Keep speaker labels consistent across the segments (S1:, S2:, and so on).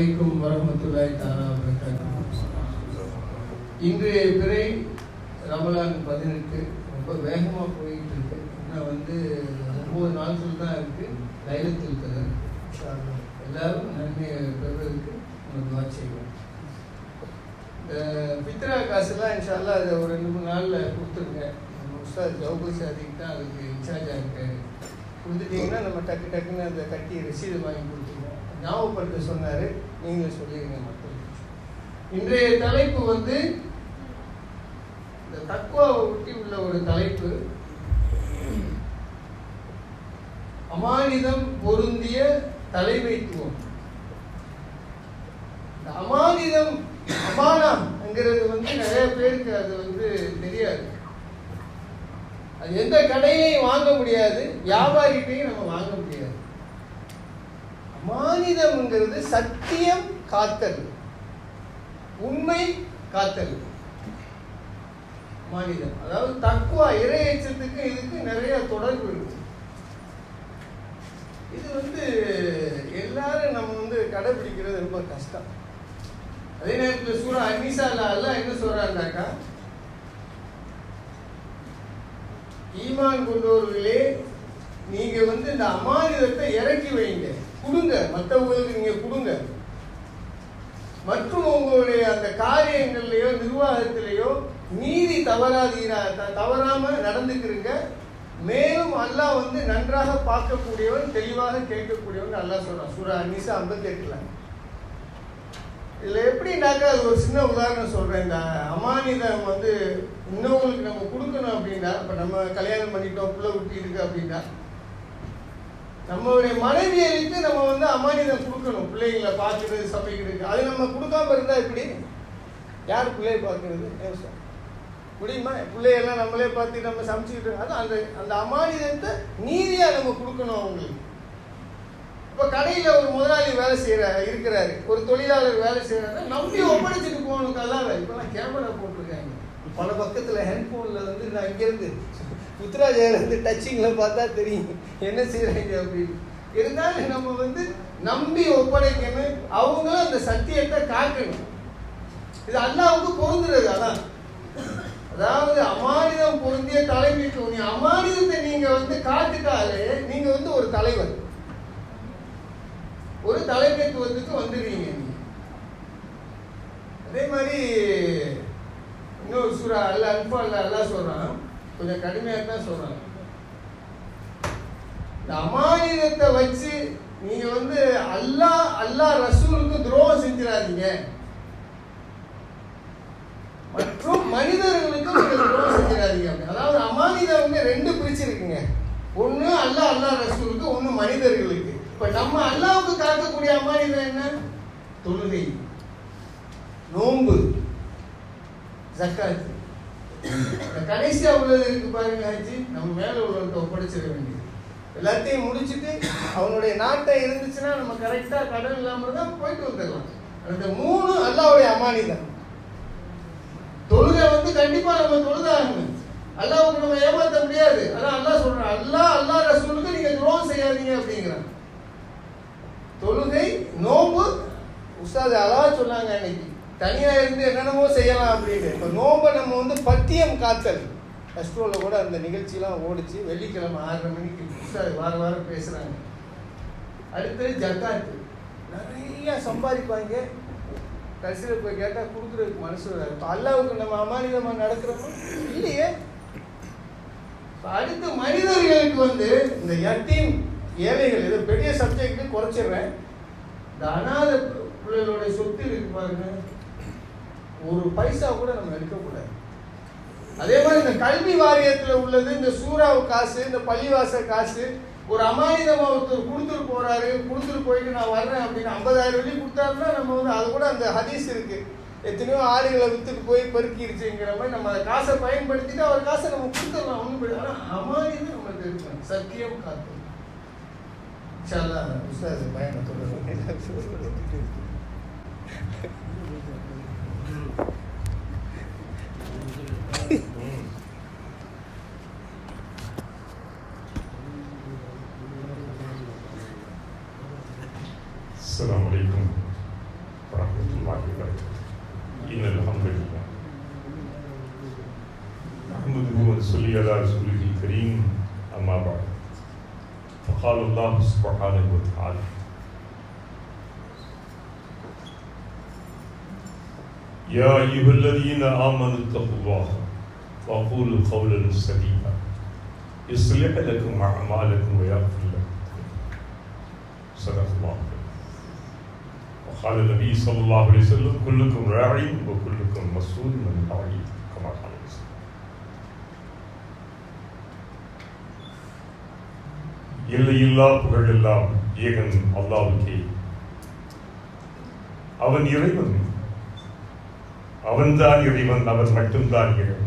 S1: அலைக்கும் வரமத்துலாய் தாரா வரகாத்துஹு இன்றைய பிறை ரமலான் பதினெட்டு ரொம்ப வேகமாக போயிட்டு இருக்கு. இன்னும் வந்து ஒம்பது நாட்கள் தான் இருக்கு. தைலத்தில் கதர். எல்லாரும் நன்மையை பெறுவதற்கு உங்களுக்கு துவா செய்வோம். பித்ரா காசுலாம் இன்ஷால்லா அதை ஒரு ரெண்டு மூணு நாளில் கொடுத்துருங்க. நம்ம உஸ்தாத் ஜவுபு சாதிக்கு தான் அதுக்கு இன்சார்ஜாக இருக்காரு கொடுத்துட்டிங்கன்னா நம்ம டக்கு டக்குன்னு அதை கட்டி ரசீது வாங்கி கொடுத்துருவோம். ஞாபகப்படுத்த சொன்னார். நீங்கள் சொல்லிடுங்க மக்கள். இன்றைய தலைப்பு வந்து இந்த தக்குவாவை ஒட்டி உள்ள ஒரு தலைப்பு. அமானிதம் பொருந்திய தலைமைத்துவம். இந்த அமானிதம் அமானம்ங்கிறது வந்து நிறைய பேருக்கு அது வந்து தெரியாது. அது எந்த கடையிலையும் வாங்க முடியாது வியாபாரிகிட்டையும் நம்ம வாங்க முடியாது. அமானிதம்ங்கிறது சத்தியம் காத்தல். உண்மை காத்தல். மாநிலம் அதாவது தக்குவா இறையச்சத்துக்கு இதுக்கு நிறைய தொடர்பு இருக்கு. இது வந்து எல்லாரும் நம்ம வந்து கடைபிடிக்கிறது ரொம்ப கஷ்டம். அதே நேரத்தில் சூரா அன்னிசால அல்ல என்ன சொல்றாண்டாக்கா ஈமான் கொண்டவர்களே நீங்க வந்து இந்த அமானிதத்தை இறக்கி வைங்க. கொடுங்க. மற்றவங்களுக்கு நீங்க கொடுங்க. மற்றும் உங்களுடைய அந்த காரியங்கள்லையோ நிர்வாகத்திலேயோ நீதி தவறாதீரா தவறாம நடந்துக்கிறீங்க. மேலும் அல்லாஹ் வந்து நன்றாக பார்க்கக்கூடியவன் தெளிவாக கேட்கக்கூடியவன் அல்லாஹ் சொல்றான். சூரா அன்னிசா ஐம்பத்தி எட்டுல இதுல எப்படின்னாக்கா அது ஒரு சின்ன உதாரணம் சொல்றேன். இந்த அமானிதம் வந்து இன்னவங்களுக்கு நம்ம கொடுக்கணும் அப்படின்னா இப்ப நம்ம கல்யாணம் பண்ணிட்டோம் பிள்ளை குட்டி இருக்கு அப்படின்னா நம்மளுடைய மனைவியருக்கு நம்ம வந்து அமானிதம் கொடுக்கணும். பிள்ளைங்களை பார்க்கறது சமைக்கிறது அது நம்ம கொடுக்காம இருந்தால் எப்படி? யார் பிள்ளையை பார்க்கறது? ஏன் முடியுமா? பிள்ளையெல்லாம் நம்மளே பார்த்து நம்ம சமைச்சுக்கிட்டு அதான் அந்த அந்த அமானிதத்தை நீதியாக நம்ம கொடுக்கணும் அவங்களுக்கு. இப்போ கடையில் ஒரு முதலாளி வேலை செய்யற இருக்கிறாரு. ஒரு தொழிலாளர் வேலை செய்கிறாரு நம்பி ஒப்படைச்சிட்டு போகணும் கல்லால இப்போலாம் கேமரா போட்டிருக்காங்க. பல பக்கத்தில் ஹெட்போன்ல வந்து நான் இங்கேருந்து உத்தராஜையில வந்து டச்சிங்ல பார்த்தா தெரியும். என்ன செய்யறாங்க அப்படின்னு. இருந்தாலும் நம்ம வந்து நம்பி ஒப்படைக்கணும். அவங்களும் அந்த சத்தியத்தை காக்கணும். இது அல்லாவுக்கு பொருந்துறது அதான். அதாவது அமானிதம் பொருந்திய தலைமை நீ அமானிதத்தை நீங்க வந்து காட்டுட்டாலே நீங்க வந்து ஒரு தலைவர். ஒரு தலைமைத்துவத்துக்கு வந்துடுவீங்க நீங்க. அதே மாதிரி இன்னொரு சூறா அல்ல அல்பா அல்ல அல்லா சொல்றான். கொஞ்சம் கடுமையாக தான் சொல்கிறாங்க இந்த அமானியத்தை வச்சு நீங்க வந்து அல்லாஹ் அல்லாஹ் ரசூலுக்கு துரோகம் செஞ்சிடாதீங்க. மற்றும் மனிதர்களுக்கும் நீங்க துரோகம் செஞ்சிடாதீங்க அதாவது அமானிதம் வந்து ரெண்டு பிரிச்சிருக்குங்க ஒண்ணு அல்லாஹ் அல்லாஹ் ரசூலுக்கு ஒண்ணு மனிதர்களுக்கு. இப்ப நம்ம அல்லாவுக்கு காக்கக்கூடிய அமானிதம் என்ன? தொழுகை நோன்பு ஜக்காத்து. கடைசியா உள்ளது இருக்கு பாருங்க ஆச்சு நம்ம மேல உள்ளவர்கிட்ட ஒப்படைச்சிட வேண்டியது. எல்லாத்தையும் முடிச்சுட்டு அவனுடைய நாட்டை இருந்துச்சுன்னா நம்ம கரெக்டா கடன் இல்லாம தான் போயிட்டு வந்துடலாம். அந்த மூணு அல்லாவுடைய அமானிதம் தொழுகை வந்து கண்டிப்பா நம்ம தொழுதாகணும். அல்லாவுக்கு நம்ம ஏமாத்த முடியாது. அதான் அல்லா சொல்றான் அல்லாஹ் அல்லாஹ் ரசூலுக்கு நீங்க துரோகம் செய்யாதீங்க அப்படிங்கிறான். தொழுகை நோம்பு உஸ்தாது அதான் சொன்னாங்க அன்னைக்கு. தனியாக இருந்து என்னென்னமோ செய்யலாம் அப்படின்னு. இப்போ நோன்பை நம்ம வந்து பத்தியம் காத்தல். அஸ்ட்ரோல கூட அந்த நிகழ்ச்சியெலாம் ஓடிச்சு. வெள்ளிக்கிழமை ஆறரை மணிக்கு புதுசாக வார வாரம் பேசுகிறாங்க அடுத்தது ஜக்காத்து. நிறையா சம்பாதிப்பாங்க. கடைசியில் போய் கேட்டால் கொடுக்குறதுக்கு மனசு வராது. இப்போ அல்லாவுக்கு நம்ம அமானிதமாக நடக்கிறோமோ? இல்லையே. இப்ப அடுத்து மனிதர்களுக்கு வந்து இந்த எட்டின் ஏழைகள் இது பெரிய சப்ஜெக்ட் குறைச்சிடுறேன். இந்த அனாதை பிள்ளைகளுடைய சொத்து இருக்கு பாருங்க. ஒரு பைசா கூட நம்ம எடுக்கக்கூடாது அதே மாதிரி இந்த கல்வி வாரியத்தில் உள்ளது இந்த சூறாவு காசு இந்த பள்ளிவாச காசு ஒரு அமானிதமா ஒருத்தர் கொடுத்துட்டு போறாரு கொடுத்துட்டு போயிட்டு நான் வர்றேன் அப்படின்னு ஐம்பதாயிரம் வெள்ளி கொடுத்தாருன்னா நம்ம வந்து அது கூட அந்த ஹதீஸ் இருக்கு. எத்தனையோ ஆடுகளை வித்துட்டு போய் பெருக்கிருச்சுங்கிற மாதிரி நம்ம அந்த காசை பயன்படுத்திட்டு அவர் காசை நம்ம கொடுத்துடலாம் ஒன்றும் ஆனா அமானிதம் நம்ம இருக்கணும் சத்தியம் காத்து. பயணத்தோட உஸ்தாது
S2: يا أيها الذين آمنوا اتقوا الله وقولوا قولا سديدا يصلح لكم أعمالكم ويغفر لكم صدق الله وقال النبي صلى الله عليه وسلم كلكم راع وكلكم مسؤول من رعيته كما قال وسلم எல்லையில்லா புகழெல்லாம் ஏகன் அல்லாவுக்கே அவன் இறைவன் அவன்தான் இறைவன் அவன் மட்டும்தான் இறைவன்.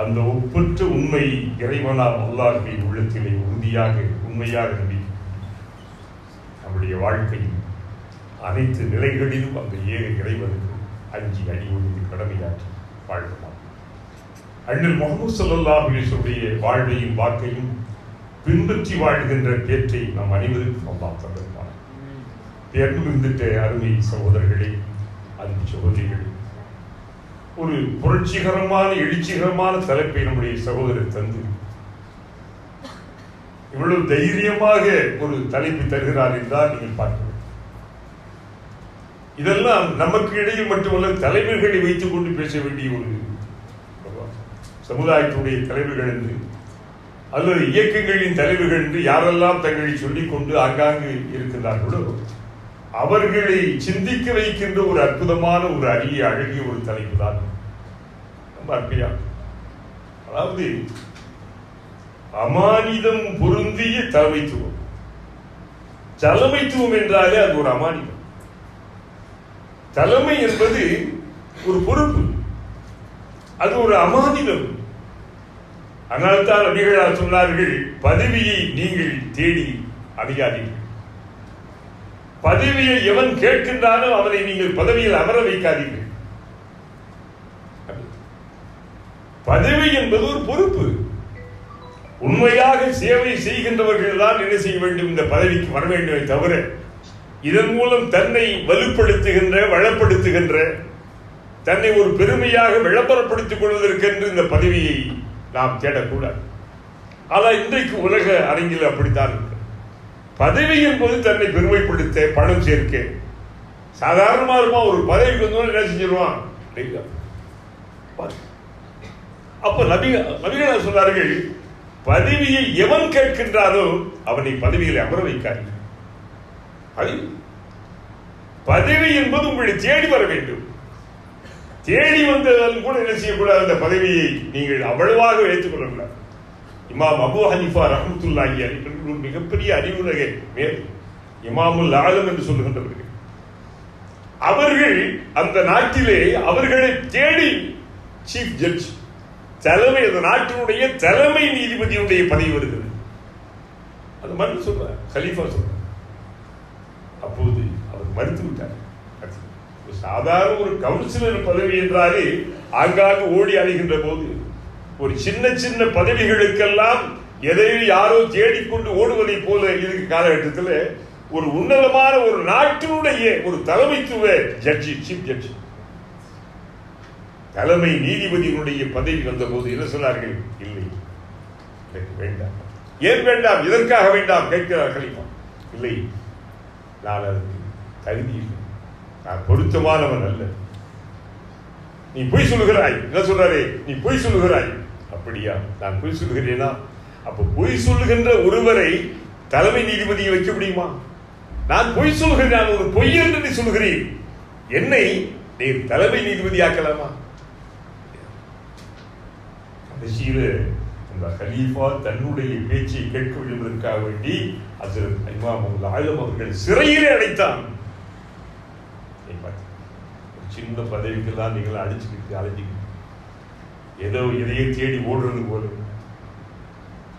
S2: அந்த ஒப்பற்ற உண்மை இறைவனால் அல்லாஹை உள்ளத்திலே உறுதியாக உண்மையாக நம்பி நம்முடைய வாழ்க்கையில் அனைத்து நிலைகளிலும் அந்த ஏக இறைவனுக்கு அஞ்சு அடிவொழுதி கடமையாற்றி வாழ்வோம் அண்ணல் முகமது சல்லா அலிசுடைய வாழ்வையும் வாக்கையும் பின்பற்றி வாழ்கின்ற பேற்றை நாம் அனைவருக்கும் அல்லாஹ் தந்திருப்பார் பேர்ந்து இருந்துட்ட அருமை சகோதரர்களே அன்பு சகோதரிகள். ஒரு புரட்சிகரமான எழுச்சிகரமான தலைப்பை நம்முடைய சகோதரர் தந்து இவ்வளவு தைரியமாக ஒரு தலைப்பு தருகிறார் என்றால் நீங்கள் பார்க்க இதெல்லாம் நமக்கு இடையே மட்டுமல்ல தலைவர்களை வைத்துக் கொண்டு பேச வேண்டிய ஒரு சமுதாயத்துடைய தலைவர்கள் என்று அல்லது இயக்கங்களின் தலைவர்கள் என்று யாரெல்லாம் தங்களை சொல்லிக் கொண்டு ஆங்காங்கு இருக்கின்றார்களோ அவர்களை சிந்திக்க வைக்கின்ற ஒரு அற்புதமான ஒரு அரிய அழகிய ஒரு தலைப்பு தான் ரொம்ப அற்பையா அதாவது அமானிதம் பொருந்திய தலைமைத்துவம். தலைமைத்துவம் என்றாலே அது ஒரு அமானிதம். தலைமை என்பது ஒரு பொறுப்பு. அது ஒரு அமானிதம். அதனால்தான் நபிகளார் சொன்னார்கள் பதவியை நீங்கள் தேடி அடையாதீர்கள். பதவியை எவன் கேட்கின்றானோ அவனை நீங்கள் பதவியில் அமர வைக்காதீர்கள். பதவி என்பது ஒரு பொறுப்பு. உண்மையாக சேவை செய்கின்றவர்கள் தான் என்ன செய்ய வேண்டும்? இந்த பதவிக்கு வர வேண்டுமே தவிர இதன் மூலம் தன்னை வலுப்படுத்துகின்ற வளப்படுத்துகின்ற தன்னை ஒரு பெருமையாக விளம்பரப்படுத்திக் கொள்வதற்கென்று இந்த பதவியை நாம் தேடக்கூடாது. ஆனால் இன்றைக்கு உலக அரங்கில் அப்படித்தான் பதவி என்பது தன்னை பெருமைப்படுத்த பணம் சேர்க்க. சாதாரணமாக இருமா ஒரு பதவிக்கு வந்தோம் என்ன செஞ்சிருவான்? அப்ப நபி நபிகள் சொன்னார்கள் பதவியை எவன் கேட்கின்றானோ அவனை பதவியில் அமர வைக்காதீர்கள். பதவி என்பது உங்களை தேடி வர வேண்டும். தேடி வந்ததால் கூட என்ன செய்யக்கூடாது? அந்த பதவியை நீங்கள் அவ்வளவாக வைத்துக் முடியாது இமாம் அபு ஹனிஃபா ரஹமத்துல்லாஹி ஒரு மிகப்பெரிய அறிவுரை மேல் இமாமுல் ஆலம் என்று சொல்லுகின்றவர்கள். அவர்கள் அந்த நாட்டிலே அவர்களை தேடி சீஃப் ஜட்ஜ் தலைமை அந்த நாட்டினுடைய தலைமை நீதிபதியுடைய பதவி வருகிறது. அது மறு சொல்ற கலீஃபா சொல்ற அப்போது அவர் மறுத்து விட்டார். சாதாரண ஒரு கவுன்சிலர் பதவி என்றாலே ஆங்காங்கு ஓடி அடைகின்ற போது ஒரு சின்ன சின்ன பதவிகளுக்கெல்லாம் எதையும் யாரோ தேடிக்கொண்டு ஓடுவதை போல இருக்கு காலகட்டத்தில் ஒரு உன்னதமான ஒரு நாட்டினுடைய ஒரு தலைமைத்துவ ஜட்ஜி சீஃப் ஜட்ஜி தலைமை நீதிபதியினுடைய பதவி வந்தபோது என்ன சொன்னார்கள்? இல்லை. எனக்கு வேண்டாம். ஏன் வேண்டாம்? இதற்காக வேண்டாம்? கேட்கிறார் கலிமா இல்லை. நான் அதற்கு தகுதி இல்லை. நான் பொருத்தமானவன் அல்ல. நீ பொய் சொல்லுகிறாய். என்ன சொல்றாரு? நீ பொய் சொல்லுகிறாய். அப்படியா? நான் பொய் சொல்லுகிறேனா? அப்போ பொய் சொல்லுகின்ற ஒருவரை தலைமை நீதிபதியை வைக்க முடியுமா? நான் பொய் சொல்கிறேன் நான் ஒரு பொய் என்று நீ சொல்லுகிறேன் என்னை நீ தலைமை நீதிபதி ஆக்கலாமா? கடைசியில் அந்த ஹலீஃபா தன்னுடைய பேச்சை கேட்க விடுவதற்காக வேண்டி அது இமாம் ஆயுதம் அவர்கள் சிறையிலே அடைத்தான். சின்ன பதவிக்கெல்லாம் நீங்கள் அடிச்சுக்கிட்டு அழைச்சிக்கிட்டு ஏதோ இதையே தேடி ஓடுறது போல.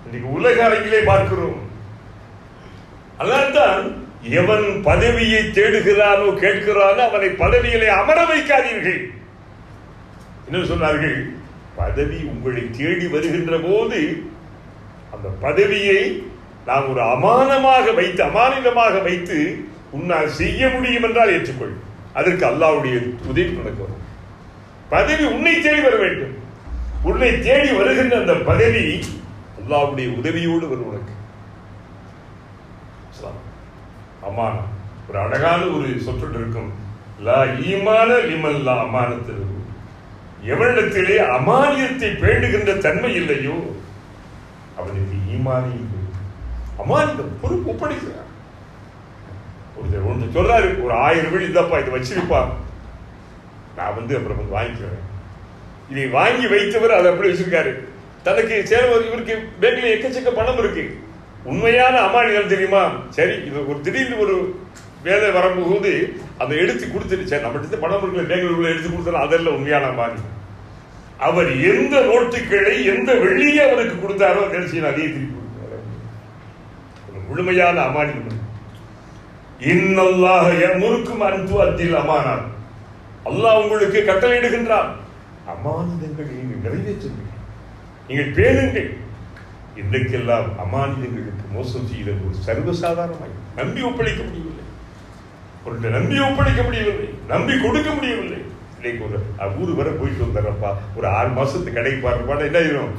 S2: இன்னைக்கு உலக அரங்கிலே பார்க்கிறோம். அதான் எவன் பதவியை தேடுகிறானோ கேட்கிறானோ அவனை பதவியிலே அமர வைக்காதீர்கள். என்ன சொன்னார்கள்? பதவி உங்களை தேடி வருகின்ற போது அந்த பதவியை நாம் ஒரு அமானமாக வைத்து அமானிதமாக வைத்து உன்னால் செய்ய முடியும் என்றால் ஏற்றுக்கொள். அதற்கு அல்லாவுடைய உதவி நடக்கிறோம் பதவி உன்னை தேடி வர வேண்டும். உன்னை தேடி வருகின்ற அந்த பதவி அல்லாவுடைய உதவியோடு வரும் உனக்கு. இஸ்லாம். ஒரு அழகான ஒரு சொற்று இருக்கும். லா ஈமான லிமன் அமானத்தில் எவனிடத்திலே அமானியத்தை பேண்டுகின்ற தன்மை இல்லையோ அவனுக்கு ஈமானி இல்லை. அமானியம் பொறுப்பு ஒப்படைக்கிறார். ஒருத்தர் ஒன்று சொல்றாரு ஒரு ஆயிரம் வீடு இந்தப்பா இதை வச்சிருப்பா. நான் வந்து அப்புறம் வந்து வாங்கிக்கிறேன். இதை வாங்கி வைத்தவர் அதை அப்படி வச்சிருக்காரு. தனக்கு சேவை இவருக்கு பேங்க்ல எக்கச்சக்க பணம் இருக்கு. உண்மையான அமானிகள் தெரியுமா? சரி இவர் ஒரு திடீர்னு ஒரு வேலை வரும்போது அதை எடுத்து கொடுத்துட்டு சரி நம்மகிட்ட பணம் இருக்குல்ல பேங்களூர்ல உள்ள எடுத்து கொடுத்தாலும் அதெல்லாம் உண்மையான அமானி. அவர் எந்த நோட்டுகளை எந்த வெள்ளியை அவருக்கு கொடுத்தாரோ அதை அதே திருப்பி கொடுத்தாரு. ஒரு முழுமையான அமானிதம் இன்னல்லாக முறுக்கும் அன்பு அத்தில் அமானான் அல்லாஹ் உங்களுக்கு கட்டளையிடுகின்றான். அமானிதங்களை நீங்கள் நிறைவேற்றுங்கள் நீங்கள் பேணுங்கள். இன்றைக்கெல்லாம் அமானிதங்களுக்கு மோசம் செய்த ஒரு சர்வசாதாரணமாய். நம்பி ஒப்படைக்க முடியவில்லை. ஒருத்தர் நம்பி ஒப்படைக்க முடியவில்லை. நம்பி கொடுக்க முடியவில்லை. இன்னைக்கு ஒரு ஊர் ஊரு வரை போயிட்டு வந்துடுறப்பா ஒரு ஆறு மாசத்துக்கு கடைக்கு பாருப்பாடா என்ன ஆயிரும்?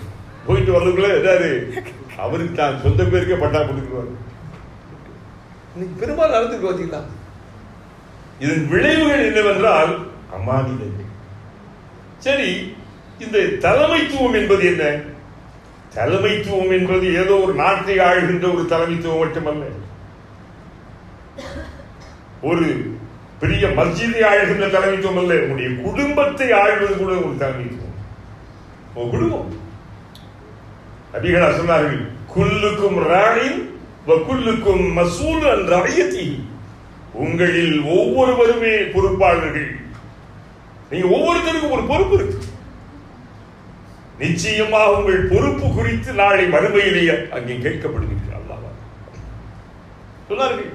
S2: போயிட்டு வர்றதுக்குள்ள எதாவது அவருக்கு தான் சொந்த பேருக்கே பட்டா கொடுக்குவாரு. இன்னைக்கு பெரும்பாலும் நடந்துட்டு பார்த்தீங்களா? இதன் விளைவுகள் என்னவென்றால் அமானிதங்கள் சரி இந்த தலைமைத்துவம் என்பது என்ன? தலைமைத்துவம் என்பது ஏதோ ஒரு நாட்டை ஆழ்கின்ற ஒரு தலைமைத்துவம் மட்டுமல்ல. ஒரு பெரிய மஸ்ஜிதை ஆழ்கின்ற தலைமைத்துவம் அல்ல உங்களுடைய குடும்பத்தை ஆழ்வது கூட ஒரு தலைமைத்துவம். உங்க குடும்பம். நபிகளா சொன்னார்கள் குல்லுக்கும் ராணின் குல்லுக்கும் மசூல் என்ற ஐயத்தி உங்களில் ஒவ்வொருவருமே பொறுப்பாளர்கள். நீங்க ஒவ்வொருத்தருக்கும் ஒரு பொறுப்பு இருக்கு. நிச்சயமாக உங்கள் பொறுப்பு குறித்து நாளை மறுமையிலேயே அங்கே கேட்கப்படுவீர்கள் அல்லாஹ். சொன்னார்கள்.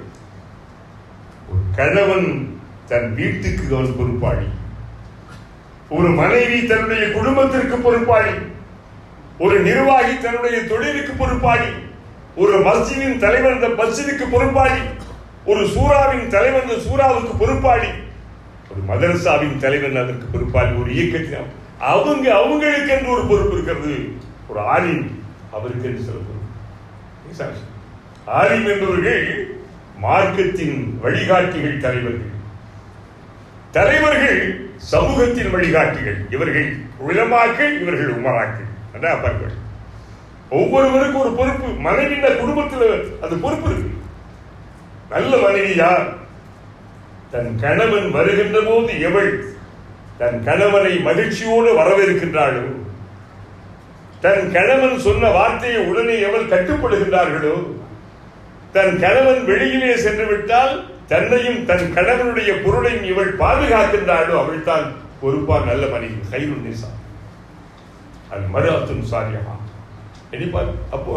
S2: ஒரு கணவன் தன் வீட்டுக்கு அவன் பொறுப்பாளி. ஒரு மனைவி தன்னுடைய குடும்பத்திற்கு பொறுப்பாளி. ஒரு நிர்வாகி தன்னுடைய தொழிலுக்கு பொறுப்பாளி. ஒரு மஸ்ஜிதின் தலைவர் இந்த மஸ்ஜிதுக்கு பொறுப்பாளி. ஒரு சூறாவின் தலைவர் இந்த சூறாவுக்கு பொறுப்பாளி. ஒரு மதரசாவின் தலைவர் அதற்கு பொறுப்பாளி ஒரு இயக்கத்தின் அவங்க அவங்களுக்கு என்று ஒரு பொறுப்பு இருக்கிறது. ஒரு ஆலிம் அவருக்கு என்று சில பொறுப்பு ஆலிம் என்பவர்கள் மார்க்கத்தின் வழிகாட்டிகள் தலைவர்கள். தலைவர்கள் சமூகத்தின் வழிகாட்டிகள். இவர்கள் உலமாக்கள் இவர்கள் உமராக்கள். அதான் ஒவ்வொருவருக்கும் ஒரு பொறுப்பு. மனைவின குடும்பத்தில் அது பொறுப்பு இருக்கு. நல்ல மனைவி யார்? தன் கணவன் வருகின்ற போது எவள் தன் கணவனை மகிழ்ச்சியோடு வரவேற்கின்றாளோ? தன் கணவன் சொன்ன வார்த்தையை உடனே எவள் கட்டுப்படுகின்றார்களோ? தன் கணவன் வெளியிலே சென்று விட்டால் தன்னையும் தன் கணவனுடைய பொருளையும் இவள் பாதுகாக்கின்றாளோ? அவள் தான் பொறுப்பார் நல்ல மனைவி கைருள் நிசா அது மறு அத்தும் சாரியமா? எண்ணிப்பார் அப்போ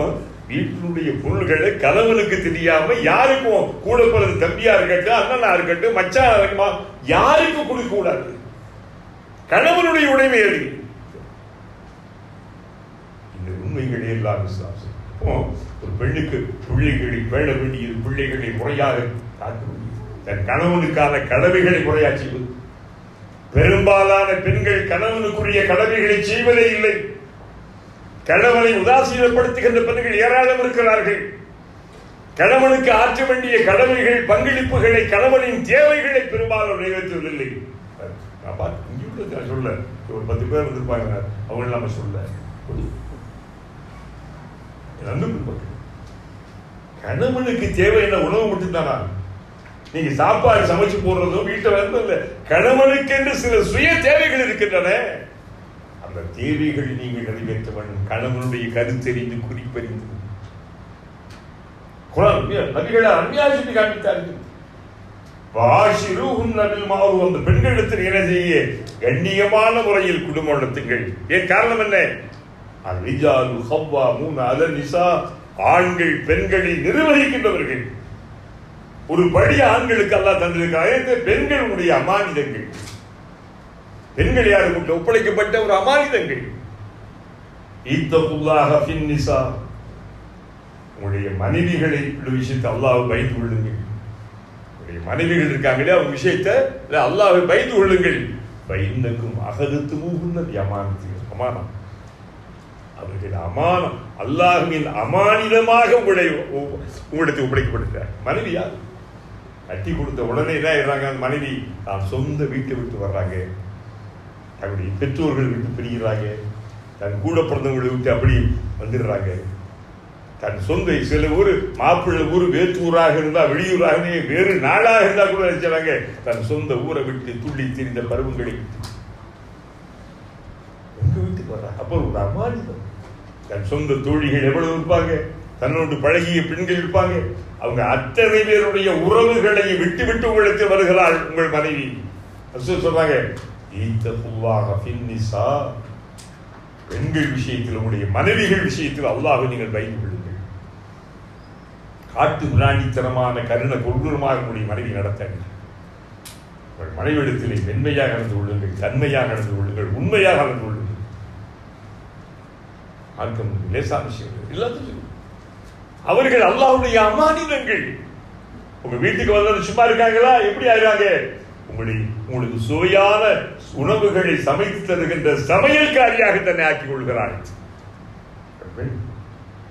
S2: வீட்டினுடைய பொருள்களை கணவனுக்கு தெரியாம யாருக்கும் கூட பிறகு தம்பியா இருக்கட்டும் அண்ணனா இருக்கட்டும் மச்சான் இருக்குமா யாருக்கும் கொடுக்க கூடாது. கணவனுடைய உடைமை அது இந்த உண்மைகளை எல்லாம் இஸ்லாம் ஒரு பெண்ணுக்கு பிள்ளைகளை பேண வேண்டியது பிள்ளைகளை முறையாக காக்க தன் கணவனுக்கான கடமைகளை முறையாக செய்வது. பெரும்பாலான பெண்கள் கணவனுக்குரிய கடமைகளை செய்வதே இல்லை. கணவனை உதாசீனப்படுத்துகின்ற பெண்கள் ஏராளம் இருக்கிறார்கள். கணவனுக்கு ஆற்ற வேண்டிய கடமைகள் பங்களிப்புகளை கணவனின் தேவைகளை பெரும்பாலும் நிறைவேற்றுவதில்லை. சொல்ல. ஒரு பத்து பேர் இருந்திருப்பாங்க அவங்க நம்ம சொல்ல. கணவனுக்கு தேவை என்ன? உணவு மட்டும்தானா? நீங்க சாப்பாடு சமைச்சு போடுறதும் வீட்டை வந்து கணவனுக்கு என்று சில சுய தேவைகள் இருக்கின்றன. அந்த தேவைகள் நீங்கள் நிறைவேற்ற கணவனுடைய கருத்தெறிந்து குறிப்பறிந்து. குரான் நபிகளை அந்நியாய சொல்லி காண்பித்தார்கள். வாஷிருஹும் நபில் மாவு அந்த பெண்களிடத்தில் என்ன செய்ய கண்ணியமான முறையில் குடும்பம் நடத்துங்கள். ஏன் காரணம் என்ன? அரிஜாலு ஹவ்வா மூணு அல நிசா ஆண்கள் பெண்களை நிர்வகிக்கின்றவர்கள். ஒரு படி ஆண்களுக்கு அல்லா தந்திருக்கிறார் இந்த பெண்களுடைய அமானிதங்கள். பெண்கள் யாருக்கு ஒப்படைக்கப்பட்ட ஒரு அமானிதங்கள். ஈத்தகுல்லாஹ ஃபின் உங்களுடைய மனைவிகளை உள்ள விஷயத்தை அல்லாஹ் பயந்து கொள்ளுங்கள். உங்களுடைய மனைவிகள் இருக்காங்களே அவங்க விஷயத்தை அல்லாவை பயந்து கொள்ளுங்கள். பயந்தக்கும் அகதுத்து மூகுன்னது அமானத்து அமானம். அவர்கள் அமானம் அல்லாஹுவின் அமானிதமாக உங்களை உங்களுக்கு ஒப்படைக்கப்படுகிறார். மனைவி யார்? கட்டி கொடுத்த உடனே என்ன ஆயிடுறாங்க? அந்த மனைவி தான் சொந்த வீட்டை விட்டு வர்றாங்க. தன்னுடைய பெற்றோர்கள் விட்டு பிரிகிறாங்க தன் கூட பிறந்தவங்களை விட்டு அப்படி வந்துடுறாங்க. தன் சொந்த சில ஊர் மாப்பிள்ளை ஊர் வேற்றூராக இருந்தால் வெளியூராக வேறு நாடாக இருந்தால் கூட நினைச்சாங்க தன் சொந்த ஊரை விட்டு துள்ளி திரிந்த பருவங்களை விட்டு. வீட்டுக்கு வர்றாங்க அப்போ ஒரு அமானிதம் தன் சொந்த தோழிகள் எவ்வளவு இருப்பாங்க? தன்னோடு பழகிய பெண்கள் இருப்பாங்க. அவங்க அத்தனை பேருடைய உறவுகளை விட்டு விட்டு உங்களுக்கு வருகிறாள் உங்கள் மனைவி. சொல்றாங்க பெண்கள் விஷயத்தில் உங்களுடைய மனைவிகள் விஷயத்தில் அல்லாஹ் நீங்கள் பயந்து கொள்ளுங்கள். காட்டு பிராணித்தனமான கருண கொடூரமாக உங்களுடைய மனைவி நடத்தாங்க உங்கள் மனைவிடத்திலே மென்மையாக நடந்து கொள்ளுங்கள் தன்மையாக நடந்து கொள்ளுங்கள் உண்மையாக நடந்து கொள்ளுங்கள். மார்க்கம் லேசான விஷயங்கள். எல்லாத்தையும் அவர்கள் அல்லாஹுடைய அமானிதங்கள். உங்க வீட்டுக்கு வந்தது சும்மா இருக்காங்களா? எப்படி ஆகிறாங்க உங்களை உங்களுக்கு சுவையான உணவுகளை சமைத்து தருகின்ற சமையல்காரியாக தன்னை ஆக்கிக் கொள்கிறாள்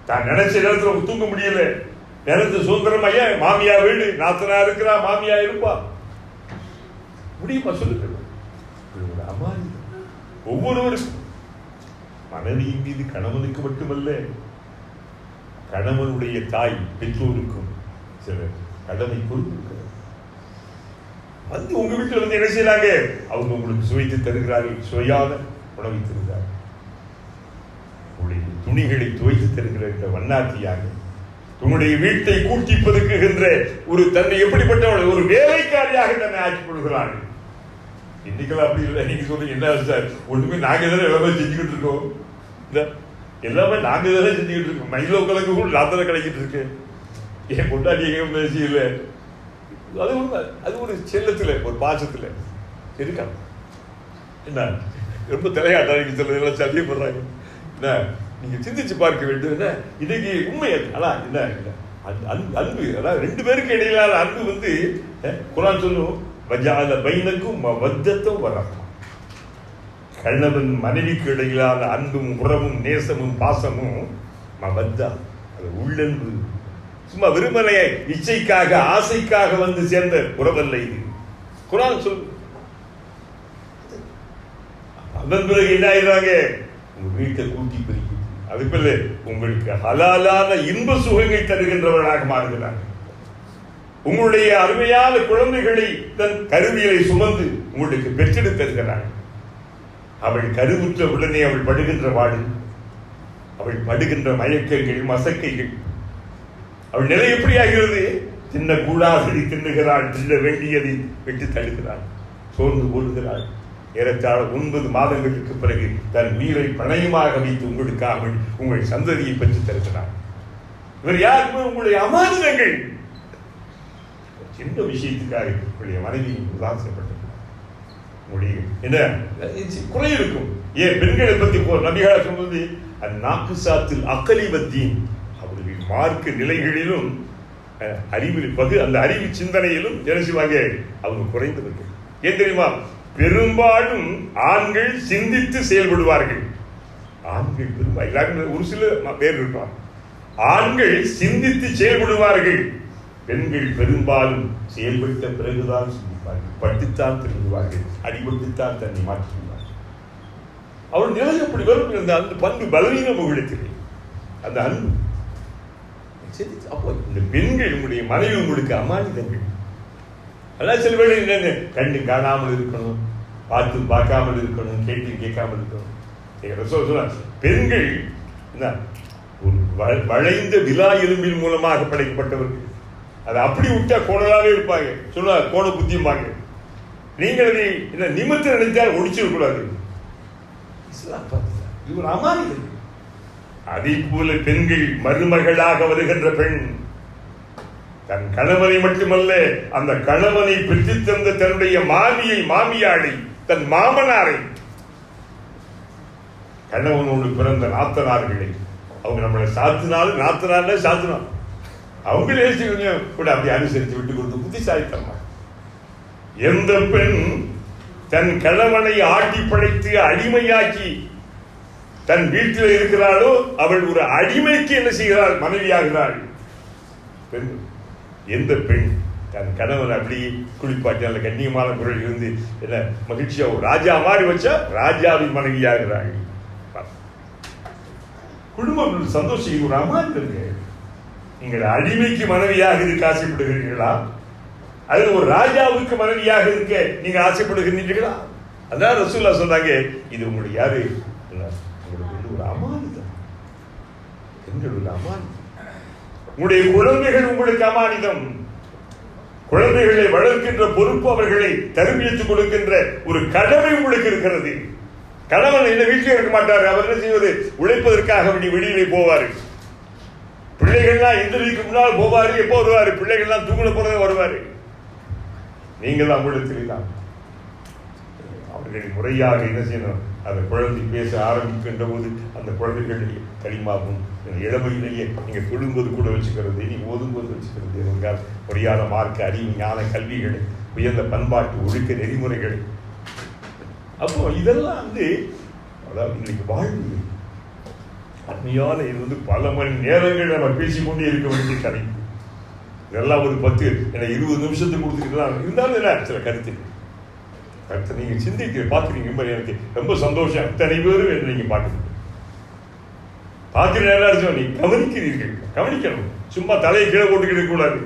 S2: தான் நினைச்ச நேரத்தில் தூங்க முடியல. நினைச்ச சுதந்திரம் ஐயா மாமியா வீடு நாத்தனா இருக்கிறா மாமியா இருப்பா. முடியுமா சொல்லுங்க. ஒவ்வொருவருக்கும். மனைவியின் மீது கணவனுக்கு மட்டுமல்ல கணவனுடைய தாய் பெற்றோருக்கும் சில கடமை கொடுத்து வந்து உங்க வீட்டில் வந்து என்ன செய்யறாங்க? அவங்க உங்களுக்கு சுவைத்து தருகிறார்கள். சுவையாக உணவை தருகிறார்கள். உங்களுடைய துணிகளை துவைத்து தருகிற இந்த வண்ணாத்தியாக உங்களுடைய வீட்டை கூட்டி ஒரு தன்னை எப்படிப்பட்டவள் ஒரு வேலைக்காரியாக தன்னை ஆட்சி கொள்கிறார்கள். இன்னைக்கெல்லாம் அப்படி இல்லை. நீங்க சொல்றீங்க என்ன சார்? ஒண்ணுமே நாங்க தானே எல்லாமே செஞ்சுக்கிட்டு இருக்கோம். இந்த எல்லாமே நாங்க தானே செஞ்சுக்கிட்டு இருக்கோம். மயிலோ கலக்கு கூட நான் தானே கிடைக்கிட்டு இருக்கு. என் கொண்டாடி எங்கேயும் பேசி இல்லை அது உண்மை அது ஒரு செல்லத்தில் ஒரு பாசத்தில் இருக்கா என்ன? ரொம்ப தலையாட்டாங்க சில இதெல்லாம் சத்தியப்படுறாங்க என்ன? நீங்கள் சிந்திச்சு பார்க்க வேண்டும். என்ன? இன்னைக்கு உண்மை அது. அதான் என்ன? இல்லை அன்பு- அன்பு. அன்பு ரெண்டு பேருக்கு இடையிலான அன்பு வந்து குரான் சொல்லும் வஜால பைனக்கும் மவத்தத்தும் வரலாம் கணவன் மனைவிக்கு இடையிலான அன்பும் உறவும் நேசமும் பாசமும் மவத்தா. அது உள்ளன்பு. சும்மா விரும்பலையை இச்சைக்காக ஆசைக்காக வந்து சேர்ந்த உறவல்ல இது. குரான் சொல் அதன் பிறகு என்ன ஆயிடுறாங்க? உங்க வீட்டை கூட்டி பிரிக்குது. அதுக்குள்ள உங்களுக்கு ஹலாலான இன்ப சுகங்கள் தருகின்றவர்களாக மாறுகிறாங்க உங்களுடைய அருமையான குழந்தைகளை தன் கருவியலை சுமந்து உங்களுக்கு பெற்றெடுத்து தருகிறாள் அவள் கருவுற்ற உடனே அவள் படுகின்ற வாடு அவள் படுகின்ற மயக்கங்கள் மசக்கைகள் அவள் நிலை எப்படி ஆகிறது சின்ன கூடாசடி தின்னுகிறாள் தின்ன வேண்டியதை வெட்டி தடுக்கிறாள் சோர்ந்து போடுகிறாள். ஏறத்தாழ ஒன்பது மாதங்களுக்கு பிறகு தன் உயிரை பணயமாக வைத்து உங்களுக்காக உங்கள் சந்ததியை பெற்று தருகிறார் இவர் யாருமே உங்களுடைய அமானுதங்கள்? சின்ன விஷயத்துக்காக உங்களுடைய மனைவி உதாசப்பட்டிருக்கிறார் உங்களுடைய என்ன? குறை இருக்கும் ஏன் பெண்களை பத்தி போ நபிகளா சொல்வது அந்நாக்கு சாத்தில் அக்கலி பத்தியின் மார்க்க நிலைகளிலும் அறிவில் பகு அந்த அறிவு சிந்தனையிலும் என்ன செய்வாங்க அவங்க குறைந்தவர்கள் ஏன் தெரியுமா? பெரும்பாலும் ஆண்கள் சிந்தித்து செயல்படுவார்கள். ஆண்கள் பெரும்பாலும் ஒரு சில பேர் இருப்பார் ஆண்கள் சிந்தித்து செயல்படுவார்கள். பெண்கள் பெரும்பாலும் செயல்பட்ட பிறகுதான் சிந்திப்பார்கள். பட்டுத்தான் திரும்புவார்கள். அடிபட்டுத்தான் தன்னை மாற்றிக்குவார்கள் அவர் நிலை அப்படி வரும் அந்த அந்த பண்பு பலவீனம் உங்களிடத்திலே அந்த அன்பு சரி அப்போ இந்த பெண்கள் உங்களுடைய மனைவி உங்களுக்கு அமானிதங்கள் அதான் சில வேளை என்னங்க கண்டு காணாமல் இருக்கணும் பார்த்து பார்க்காமல் இருக்கணும் கேட்டு கேட்காமல் இருக்கணும். எங்க பெண்கள் என்ன ஒரு வளைந்த விலா எலும்பின் மூலமாக படைக்கப்பட்டவர்கள். அதை அப்படி விட்டா கோணலாகவே இருப்பாங்க. சொல்லுவாங்க கோண புத்தியும்பாங்க நீங்கள் அதை என்ன நிமித்த நினைத்தால் ஒடிச்சிடக்கூடாது இஸ்லாம் பார்த்தா, இது ஒரு அதே போல பெண்கள் மருமகளாக வருகின்ற பெண் தன் கணவனை மட்டுமல்ல அந்த கணவனை பெற்று தந்த தன்னுடைய மாமியை மாமியாடை தன் மாமனாரை கணவனோடு பிறந்த நாத்தனார்களை அவங்க நம்மளை சாத்தினாலும் நாத்தனார்ல சாத்தினோம் அவங்களே கொஞ்சம் கூட அப்படி அனுசரித்து விட்டு கொடுத்து புத்திசாலித்தம்மா எந்த பெண் தன் கணவனை ஆட்டி படைத்து அடிமையாக்கி தன் வீட்டில் இருக்கிறாளோ அவள் ஒரு அடிமைக்கு என்ன செய்கிறாள்? மனைவியாகிறாள். பெண் எந்த பெண்? தன் கணவன் அப்படி குளிப்பாட்டி நல்ல கண்ணியமான குரல் இருந்து என்ன மகிழ்ச்சியா ஒரு ராஜா மாதிரி வச்சா ராஜாவின் மனைவியாகிறாள். குடும்பம் சந்தோஷம் ஒரு அமாந்தங்க நீங்கள் அடிமைக்கு மனைவியாக இருக்க ஆசைப்படுகிறீர்களா? அல்லது ஒரு ராஜாவுக்கு மனைவியாக இருக்க நீங்க ஆசைப்படுகிறீர்களா? அதான் ரசூல்லா சொன்னாங்க இது உங்களுடைய யாரு? உங்களுக்கு ஒரு அமானிதம். பெண்கள் ஒரு அமானிதம். உங்களுடைய குழந்தைகள் உங்களுக்கு அமானிதம். குழந்தைகளை வளர்க்கின்ற பொறுப்பு அவர்களை தருமியத்துக் கொடுக்கின்ற ஒரு கடமை உங்களுக்கு இருக்கிறது. கணவன் என்ன வீட்டிலே இருக்க மாட்டார் அவர் என்ன செய்வது? உழைப்பதற்காக வேண்டி வெளியிலே போவார். பிள்ளைகள்லாம் எந்திரிக்கு முன்னால் போவாரு எப்போ வருவார்? பிள்ளைகள்லாம் தூங்கின போறதே வருவார். நீங்கள் அவுழை தெரியலாம் அவர்களை முறையாக என்ன செய்யணும்? அந்த குழந்தை பேச ஆரம்பிக்கின்ற போது அந்த குழந்தைகளுடைய களிமாகும் இளமையிலேயே நீங்கள் தொழும்போது கூட வச்சுக்கிறது நீ ஓதும்போது வச்சுக்கிறது என்றால் முறையான மார்க்க அறிவு ஞான கல்விகளை உயர்ந்த பண்பாட்டு ஒழுக்க நெறிமுறைகள். அப்போ இதெல்லாம் வந்து அதாவது இன்னைக்கு வாழ்வு அருமையான இது வந்து பல மணி நேரங்கள் நம்ம பேசிக்கொண்டே இருக்க வேண்டிய கதை. இதெல்லாம் ஒரு பத்து என்ன இருபது நிமிஷத்துக்கு கொடுத்துக்கலாம் இருந்தாலும் என்ன சில கருத்து அடுத்த நீங்க சிந்திக்க பார்க்குறீங்க மாதிரி எனக்கு ரொம்ப சந்தோஷம். அத்தனை பேரும் என்ன நீங்க பார்க்குறீங்க பார்க்குற எல்லாரும் நீ கவனிக்கிறீர்கள். கவனிக்கணும். சும்மா தலையை கீழே போட்டுக்கிட்டு கூடாது.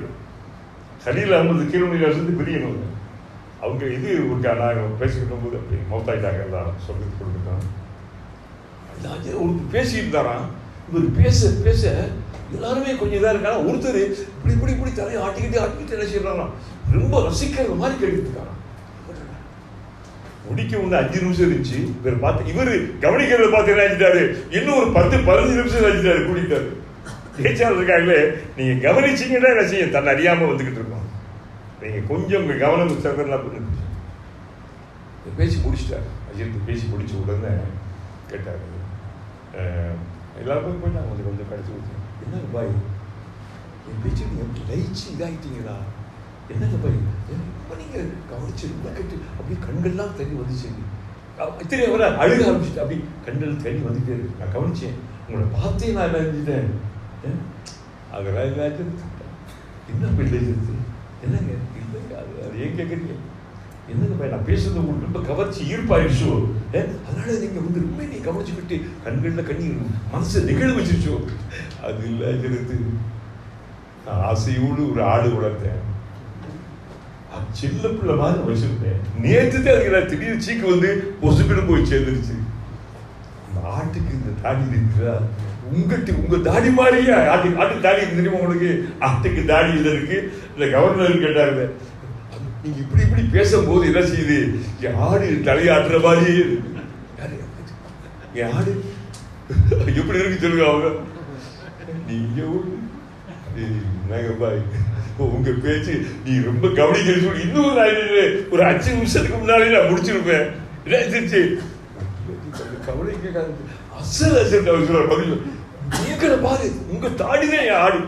S2: சரியில் ஐம்பது கிலோமீட்டர் இருந்து பிரியணும் அவங்க இது ஒரு நாங்கள் பேசிக்கிட்ட போது அப்படி மௌத்தாயிட்டாங்க எல்லாரும். சொல்லி கொடுத்துட்டாங்க ஒரு பேசியிருந்தாராம் இவர் பேச பேச எல்லாருமே கொஞ்சம் இதாக இருக்காங்க. ஒருத்தர் இப்படி இப்படி இப்படி தலையை ஆட்டிக்கிட்டு ஆட்டிக்கிட்டு என்ன செய்யறாங்க ரொம்ப ரசிக்கிற மாதிரி கேட்டுருக்காங்க முடிக்க ஒன்று அஞ்சு நிமிஷம் இருந்துச்சு. இவர் பார்த்து இவர் கவனிக்கிறத பார்த்து என்ன ஆச்சுட்டாரு இன்னும் ஒரு பத்து பதினஞ்சு நிமிஷம் ஆச்சுட்டாரு கூட்டிட்டாரு. பேச்சாளர் இருக்காங்களே நீங்கள் கவனிச்சீங்கன்னா என்ன செய்யும்? தன்னை அறியாம வந்துக்கிட்டு இருக்கோம் நீங்கள் கொஞ்சம் உங்கள் கவனம் சக்கரெல்லாம் பண்ணிருந்துச்சு பேசி முடிச்சிட்டாரு. அஜித் பேசி முடிச்ச உடனே கேட்டார். எல்லாருக்கும் போய் நான் கொஞ்சம் கொஞ்சம் கிடச்சி கொடுத்தேன். என்ன பாய்? என் பேச்சு நீங்கள் லயிச்சு இதாகிட்டீங்களா என்னங்க பை ரொம்ப நீங்கள் கவனிச்சு ரொம்ப கட்டு அப்படியே கண்கள்லாம் தண்ணி வந்துச்சு. இத்தனை வர அழுக ஆரம்பிச்சுட்டு அப்படி கண்கள் தண்ணி வந்துட்டே இருக்கு. நான் கவனிச்சேன். உங்களை பார்த்தே நான் என்ன செஞ்சுட்டேன் அதெல்லாம் என்னாச்சு என்ன பிள்ளை இருக்கு என்னங்க? இல்லைங்க அது அது ஏன் கேட்குறீங்க என்னங்க பையன்? நான் பேசுறது உங்களுக்கு ரொம்ப கவர்ச்சி ஈர்ப்பாயிடுச்சோ அதனால நீங்கள் வந்து ரொம்ப நீ கவனிச்சுக்கிட்டு கண்களில் கண்ணீர் மனசை நிகழ வச்சிருச்சோ? அது இல்லை ஜெனத்து நான் ஆசையோடு ஒரு ஆடு வளர்த்தேன். சின்ன பிள்ளை மாதிரி வச்சிருந்தேன் நேற்று தான் அதுக்கு திடீர்னு சீக்கு வந்து பொசுக்கிட்டு போய் சேர்ந்துருச்சு. இந்த ஆட்டுக்கு இந்த தாடி இருக்குதா? உங்கட்டு உங்க தாடி மாதிரியா ஆட்டு ஆட்டு தாடி தெரியுமா உங்களுக்கு? ஆட்டுக்கு தாடி இல்லை இருக்கு. இந்த கவர்னர் கேட்டாங்க நீங்க இப்படி இப்படி பேசும்போது என்ன செய்யுது? என் ஆடு தலையாட்டுற மாதிரியே என் ஆடு? எப்படி இருக்கு சொல்லுங்க அவங்க. நீங்க நாங்க பாய். உங்க பேச்சு நீ ரொம்ப கவனிக்கிறது சொல்லி இன்னும் ஒரு அஞ்சு நிமிஷத்துக்கு முன்னாலே நான் முடிச்சிருப்பேன். என்ன கவலை கேட்காது அசல் அசல் அவர் பதில் நீங்கள பாரு உங்க தாடி தான் என் ஆடு.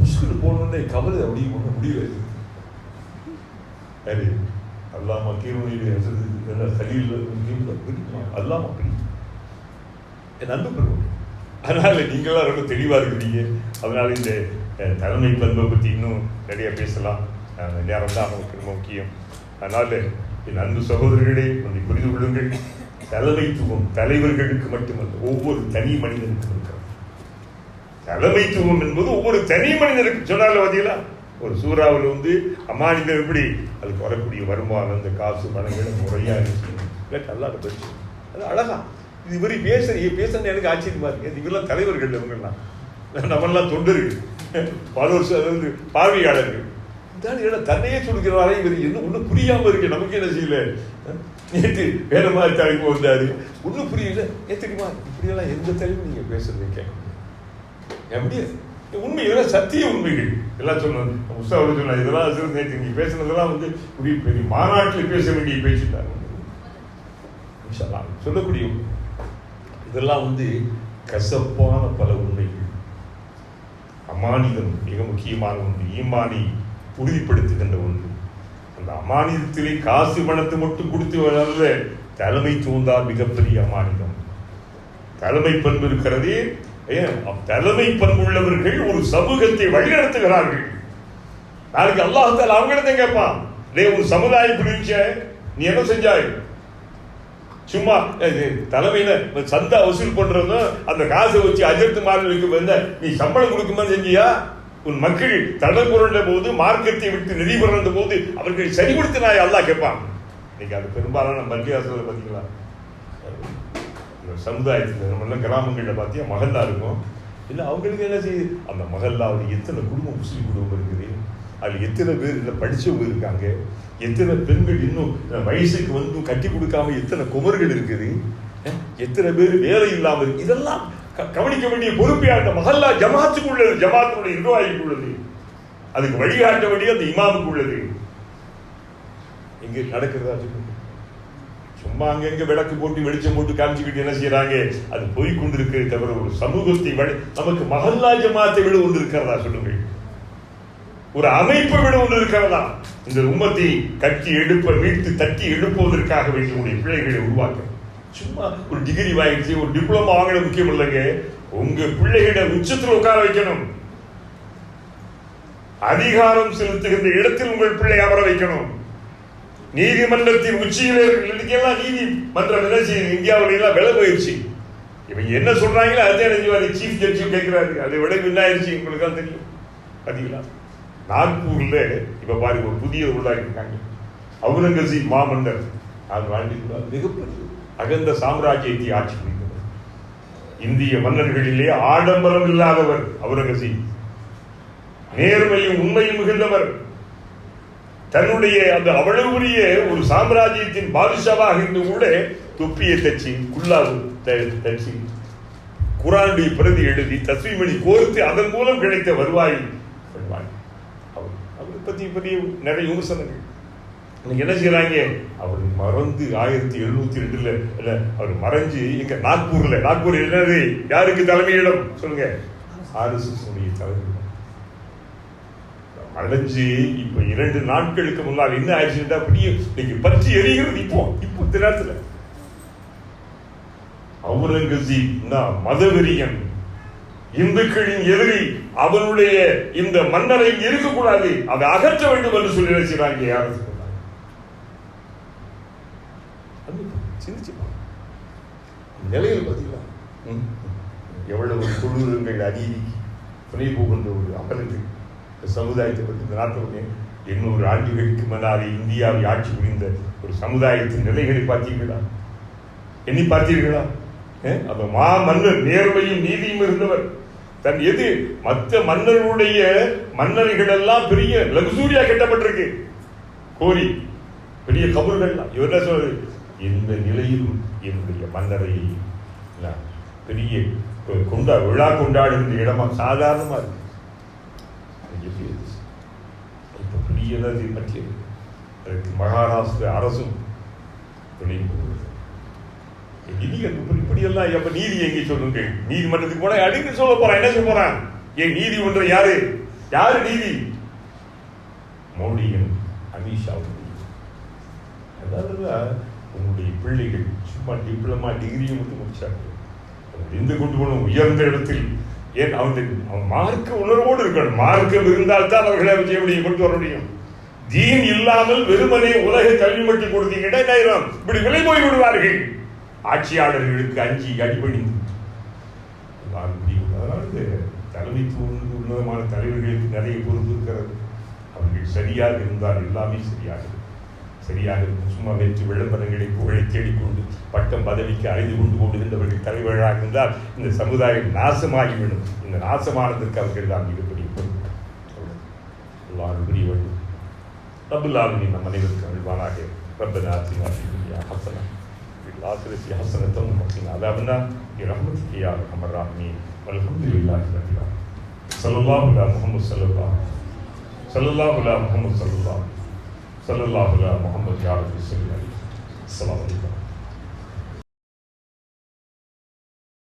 S2: முஸ்கில் போனோடனே கவலை அப்படி ஒன்று முடியல. யாரு அல்லாம கீரணியில் என்ன சலியில் அல்லாம அப்படி என் அன்பு பெறுவோம் அதனால நீங்களாம் ரொம்ப தெளிவாக இருக்கிறீங்க. அதனால இந்த தலைமை பண்பை பற்றி இன்னும் நிறைய பேசலாம். நேரம் தான் நமக்கு ரொம்ப முக்கியம். அதனால் என் அன்பு சகோதரர்களே கொஞ்சம் புரிந்து கொள்ளுங்கள். தலைமைத்துவம் தலைவர்களுக்கு மட்டுமல்ல ஒவ்வொரு தனி மனிதனுக்கும் இருக்கிறது. தலைமைத்துவம் என்பது ஒவ்வொரு தனி மனிதனுக்கு சொன்னால பார்த்தீங்களா ஒரு சூறாவில் வந்து அமானிதம் எப்படி? அதுக்கு வரக்கூடிய வருமானம் இந்த காசு பணங்கள் முறையாக இருக்கு. நல்லா இருந்துச்சு அது அழகா. இது மாதிரி பேச பேசுறது எனக்கு ஆச்சரியமா இருக்கு. இவரெல்லாம் தலைவர்கள் இவங்கெல்லாம். நம்மளாம் தொண்டர்கள். பல வருஷம் அதாவது பார்வையாளர்கள். இதான் தன்னையே சொல்கிறாரே இவர் என்ன ஒன்றும் புரியாம இருக்கு. நமக்கு என்ன செய்யல? நேற்று வேற மாதிரி தலைப்பு வந்தாரு. ஒன்றும் புரியல. ஏன் தெரியுமா இப்படியெல்லாம் எந்த தலைவும் நீங்க பேசுறீங்க? எப்படி? உண்மை. இதெல்லாம் சத்திய உண்மைகள். எல்லாம் சொன்னது உற்சாகம் சொன்ன இதெல்லாம் நேற்று நீங்கள் பேசுனதெல்லாம் வந்து பெரிய பெரிய மாநாட்டில் பேச வேண்டிய பேசிட்டாங்க சொல்லக்கூடிய இதெல்லாம் வந்து கசப்பான பல உண்மைகள். அமானிதம் மிக முக்கியமான ஒன்று. ஈமானி உறுதிப்படுத்துகின்ற ஒன்று. அந்த அமானிதத்திலே காசு பணத்தை மட்டும் கொடுத்து வராத தலைமை தூந்தால் மிகப்பெரிய அமானிதம். தலைமை பண்பு இருக்கிறது ஏன்? தலைமை பண்பு உள்ளவர்கள் ஒரு சமூகத்தை வழிநடத்துகிறார்கள். நாளைக்கு அல்லாஹால அவங்களிடத்தை கேட்பான் டேய் ஒரு சமுதாயம் பிரிவிச்ச நீ என்ன செஞ்சாய்? சும்மா இது சந்தா வசூல் பண்ணுறதும் அந்த காசை வச்சு அஜர்த்து மாறலுக்கு வந்த நீ சம்பளம் கொடுக்குமா செஞ்சியா? உன் மக்கள் தடம் புரண்ட போது மார்க்கத்தை விட்டு நிதி புரண்ட போது அவர்கள் சரிபடுத்த நான் அல்லாஹ் கேட்பான். இன்னைக்கு அது பெரும்பாலான மத்தியாசத்தில் பார்த்தீங்களா இந்த சமுதாயத்தில் நம்ம எல்லாம் கிராமங்களில் பார்த்தியா மகல்லா இருக்கும். இல்லை அவங்களுக்கு என்ன செய்யுது? அந்த மகல்லாவில் எத்தனை குடும்பம் முஸ்லீம் குடும்பம் இருக்குது? அதில் எத்தனை பேர் இதில் படித்தவங்க இருக்காங்க? எத்தனை பெண்கள் இன்னும் வயசுக்கு வந்து கட்டி கொடுக்காம எத்தனை குமர்கள் இருக்குது? எத்தனை பேர் வேலை இல்லாமல் இருக்கு? இதெல்லாம் க- கவனிக்க வேண்டிய பொறுப்பே அந்த மகல்லா ஜமாத்துக்கு உள்ளது ஜமாத்துடைய நிர்வாகிக்கு உள்ளது. அதுக்கு வழிகாட்ட வேண்டிய அந்த இமாமுக்கு உள்ளது. எங்க நடக்கிறதா சொல்லுங்க சும்மா அங்கங்க விளக்கு போட்டு வெளிச்சம் போட்டு காமிச்சுக்கிட்டு என்ன செய்யறாங்க அது போய் கொண்டிருக்கிறது தவிர ஒரு சமூகத்தை வழி நமக்கு மகல்லா ஜமாத்தை விட ஒன்று இருக்கிறதா சொல்லுங்கள். ஒரு அமைப்பை விட ஒன்று இருக்கிறதா இந்த உம்மத்தை கட்டி எழுப்ப மீட்டு தட்டி எழுப்புவதற்காக வேண்டிய உடைய பிள்ளைகளை உருவாக்க சும்மா ஒரு டிகிரி வாங்கிடுச்சு ஒரு டிப்ளமா வாங்கின முக்கியம் இல்லைங்க. உங்க பிள்ளைகளை உச்சத்தில் உட்கார வைக்கணும். அதிகாரம் செலுத்துகின்ற இடத்தில் உங்கள் பிள்ளை அமர வைக்கணும். நீதிமன்றத்தின் உச்சியில் எல்லாம் நீதிமன்றம் என்ன செய்யுது? இந்தியாவுல எல்லாம் விலை போயிடுச்சு இவங்க என்ன சொல்றாங்களோ அதே நினைச்சு சீஃப் ஜட்ஜி கேட்கிறாரு. அதை விட என்னாயிருச்சு உங்களுக்கு தான் தெரியும். பாத்தீங்களா? நாக்பூர்ல இப்ப பாருங்க ஒரு புதிய உள்ளாகி இருக்காங்க அவுரங்கசீப் மாமன்னர் அது வாழ்ந்துள்ளார் மிகப்பெரிய அகந்த சாம்ராஜ்யத்தை ஆட்சி புரிந்தவர். இந்திய மன்னர்களிலே ஆடம்பரம் இல்லாதவர் அவுரங்கசீப். நேர்மையும் உண்மையும் மிகுந்தவர். தன்னுடைய அந்த அவ்வளவு பெரிய ஒரு சாம்ராஜ்யத்தின் பாதுஷாவாக இருந்து கூட தொப்பியை தச்சு குல்லாவு த- தச்சு. குரானுடைய பிரதி எழுதி தஸ்மீமணி கோர்த்து அதன் மூலம் கிடைத்த வருவாயின் பற்றி பெரிய நிறைய விமர்சனங்கள் இன்னைக்கு என்ன செய்யறாங்க அவர் மறந்து ஆயிரத்தி எழுநூத்தி ரெண்டுல இல்லை அவர் மறைஞ்சு இங்க நாக்பூர்ல. நாக்பூர் என்னது? யாருக்கு தலைமையிடம்? சொல்லுங்க. ஆர்எஸ்எஸ் உடைய தலைமையிடம். அடைஞ்சு இப்ப இரண்டு நாட்களுக்கு முன்னால் என்ன ஆயிடுச்சுட்டா அப்படியே இன்னைக்கு பற்றி எரிகிறது இப்போ இப்போ இந்த நேரத்துல. அவுரங்கசீப் மதவெறியன். இந்துக்களின் எதிரி அவனுடைய இந்த மன்னரை இருக்கக்கூடாது அதை அகற்ற வேண்டும் என்று சொல்லி நினைச்சாங்க யாரும் சிந்திச்சு. நிலையில் பார்த்தீங்களா. எவ்வளவு கொடூரங்கள் அநீதிக்கு துணை போகின்ற ஒரு இந்த சமுதாயத்தை பற்றி இந்த நாட்டுடைய எண்ணூறு ஆண்டுகளுக்கு முன்னாலே இந்தியாவை ஆட்சி புரிந்த ஒரு சமுதாயத்தின் நிலைகளை பார்த்தீர்களா? எண்ணி பார்த்தீர்களா? அந்த மா மன்னர் நேர்மையும் நீதியும் இருந்தவர். தன் எது? மற்ற மன்னர்களுடைய மன்னர்கள் எல்லாம் பெரிய லக்ஸூரியா கட்டப்பட்டிருக்கு. கோரி பெரிய கபர்கள்லாம். இவர் என்ன சொல்றது? இந்த நிலையிலும் என்னுடைய மன்னரை பெரிய கொண்டா விழா கொண்டாடுகின்ற இடமா சாதாரணமா இருக்கு. அது எப்படி பற்றியது அதற்கு மகாராஷ்டிர அரசும் துணை போகிறது நிதிகள் இப்படி இப்படியெல்லாம் எப்ப நீதி எங்கே சொல்லுங்க? நீதிமன்றத்துக்கு போனா அடிக்க சொல்ல போறான் என்ன சொல்ல போறான் ஏன் நீதி ஒன்ற யாரு? யாரு நீதி? மோடியும் அமித்ஷா அதாவது உங்களுடைய பிள்ளைகள் சும்மா டிப்ளமா டிகிரியும் மட்டும் முடிச்சாங்க. எந்த கொண்டு போகணும் உயர்ந்த இடத்தில் ஏன் அவன் அவன் மார்க்க உணர்வோடு இருக்கணும். மார்க்கம் இருந்தால் தான் அவர்களை செய்ய முடியும் கொண்டு வர முடியும். தீன் இல்லாமல் வெறுமனே உலக கல்வி மட்டும் கொடுத்தீங்கன்னா என்ன இப்படி விலை போய் விடுவார்கள். ஆட்சியாளர்களுக்கு அஞ்சு அடிபணிந்து எல்லாரும் முடியும். அதனால் இந்த தலைமைத்துவம் உன்னதமான தலைவர்களுக்கு நிறைய பொறுப்பு இருக்கிறது. அவர்கள் சரியாக இருந்தால் எல்லாமே சரியாக இருக்கும் சரியாக சும்மா வெற்றி விளம்பரங்களை புகழை தேடிக்கொண்டு பட்டம் பதவிக்கு அறிந்து கொண்டு கொண்டுகின்றவர்கள் தலைவர்களாக இருந்தால் இந்த சமுதாயம் நாசமாகிவிடும். இந்த நாசமானதற்கு அவர்கள் தான் மிகப்பெரிய பொருள் எல்லாரும் புரிய வேண்டும். ரபுல்லாலுமே நம் அனைவருக்கும் அல்வானாக ரப்பநாசி நாசி الآخرة حسنة وقنا عذاب النار برحمتك يا أرحم الراحمين. والحمد لله رب العالمين. صلى الله على محمد صلى الله صلى الله على محمد صلى الله صلى الله على محمد يا رب السلام عليكم.